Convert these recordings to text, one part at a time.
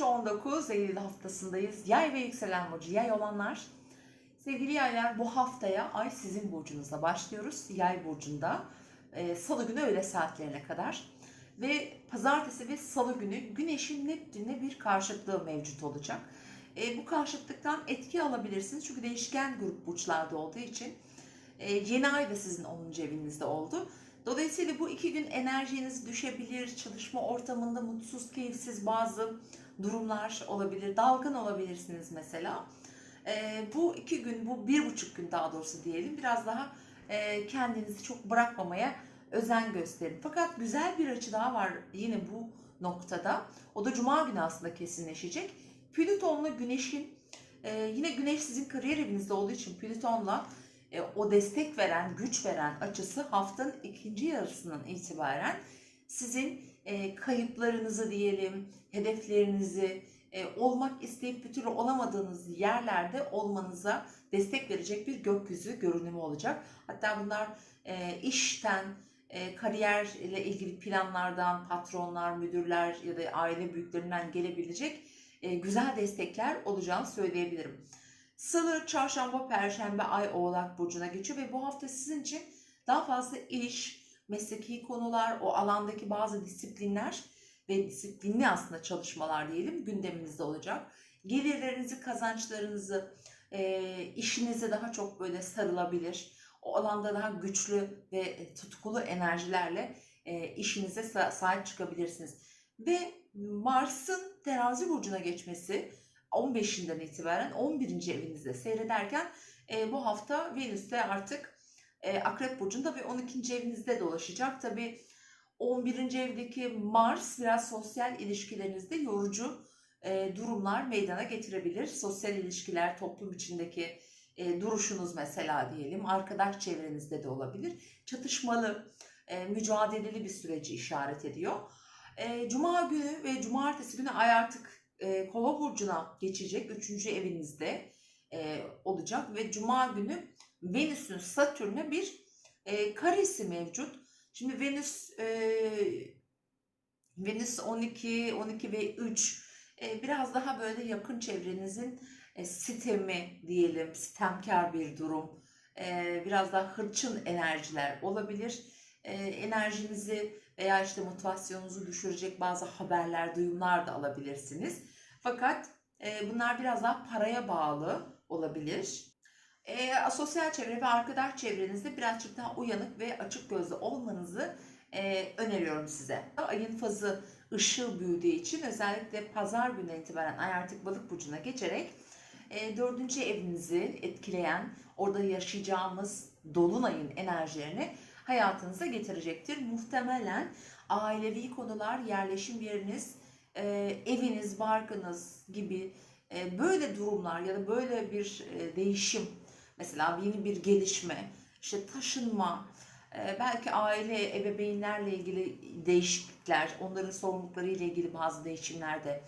13-19 Eylül haftasındayız. Yay ve yükselen burcu yay olanlar. Sevgili yaylar bu haftaya ay sizin burcunuzda başlıyoruz. Yay burcunda. Ee, Salı günü öğle saatlerine kadar. Ve pazartesi ve salı günü güneşin Neptün'le bir karşıtlığı mevcut olacak. Ee, bu karşıtlıktan etki alabilirsiniz. Çünkü değişken grup burçlarda olduğu için. Ee, yeni ay da sizin 10. evinizde oldu. Dolayısıyla bu iki gün enerjiniz düşebilir, çalışma ortamında mutsuz, keyifsiz bazı durumlar olabilir, dalgın olabilirsiniz mesela. Ee, bu iki gün, bu bir buçuk gün daha doğrusu diyelim, biraz daha e, kendinizi çok bırakmamaya özen gösterin. Fakat güzel bir açı daha var yine bu noktada. O da Cuma günü aslında kesinleşecek. Plüton'la Güneş'in, e, yine Güneş sizin kariyer evinizde olduğu için Plüton'la e, o destek veren, güç veren açısı haftanın ikinci yarısından itibaren sizin e, kayıplarınızı diyelim, hedeflerinizi, e, olmak isteyip bir türlü olamadığınız yerlerde olmanıza destek verecek bir gökyüzü görünümü olacak. Hatta bunlar e, işten, e, kariyer ile ilgili planlardan, patronlar, müdürler ya da aile büyüklerinden gelebilecek e, güzel destekler olacağını söyleyebilirim. Salı, çarşamba, perşembe ay oğlak burcuna geçiyor ve bu hafta sizin için daha fazla iş, mesleki konular, o alandaki bazı disiplinler ve disiplinli aslında çalışmalar diyelim gündeminizde olacak. Gelirlerinizi, kazançlarınızı, e, işinize daha çok böyle sarılabilir. O alanda daha güçlü ve tutkulu enerjilerle e, işinize sa- sahip çıkabilirsiniz. Ve Mars'ın terazi burcuna geçmesi 15'inden itibaren 11. evinizde seyrederken e, bu hafta Venüs'te artık e, Akrep Burcu'nda ve 12. evinizde dolaşacak. Tabi 11. evdeki Mars biraz sosyal ilişkilerinizde yorucu e, durumlar meydana getirebilir. Sosyal ilişkiler, toplum içindeki e, duruşunuz mesela diyelim, arkadaş çevrenizde de olabilir. Çatışmalı, mücadeleli bir süreci işaret ediyor. Cuma günü ve cumartesi günü ay artık e, Kova burcuna geçecek. Üçüncü evinizde e, olacak ve Cuma günü Venüs'ün Satürn'e bir e, karesi mevcut. Şimdi Venüs e, Venüs 12, 12 ve 3 e, biraz daha böyle yakın çevrenizin e, sitemi diyelim, sitemkar bir durum. E, biraz daha hırçın enerjiler olabilir. E, enerjinizi veya işte motivasyonunuzu düşürecek bazı haberler, duyumlar da alabilirsiniz. Fakat e, bunlar biraz daha paraya bağlı olabilir. E, sosyal çevre ve arkadaş çevrenizde birazcık daha uyanık ve açık gözlü olmanızı e, öneriyorum size. Ayın fazı ışığı büyüdüğü için özellikle pazar günü itibaren ay artık balık burcuna geçerek e, dördüncü evinizi etkileyen, orada yaşayacağımız dolunayın enerjilerini hayatınıza getirecektir. Muhtemelen ailevi konular, yerleşim yeriniz, e, eviniz, barkınız gibi e, böyle durumlar ya da böyle bir e, değişim, mesela yeni bir gelişme, işte taşınma, e, belki aile, ebeveynlerle ilgili değişiklikler, onların sorumlulukları ile ilgili bazı değişimler de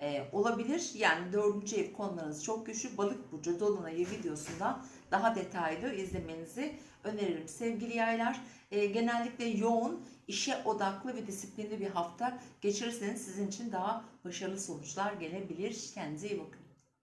e, olabilir. Yani dördüncü ev konularınız çok güçlü. Balık burcu dolunayı videosunda daha detaylı izlemenizi öneririm. Sevgili yaylar, e, genellikle yoğun, işe odaklı ve disiplinli bir hafta geçirirseniz sizin için daha başarılı sonuçlar gelebilir. Kendinize iyi bakın.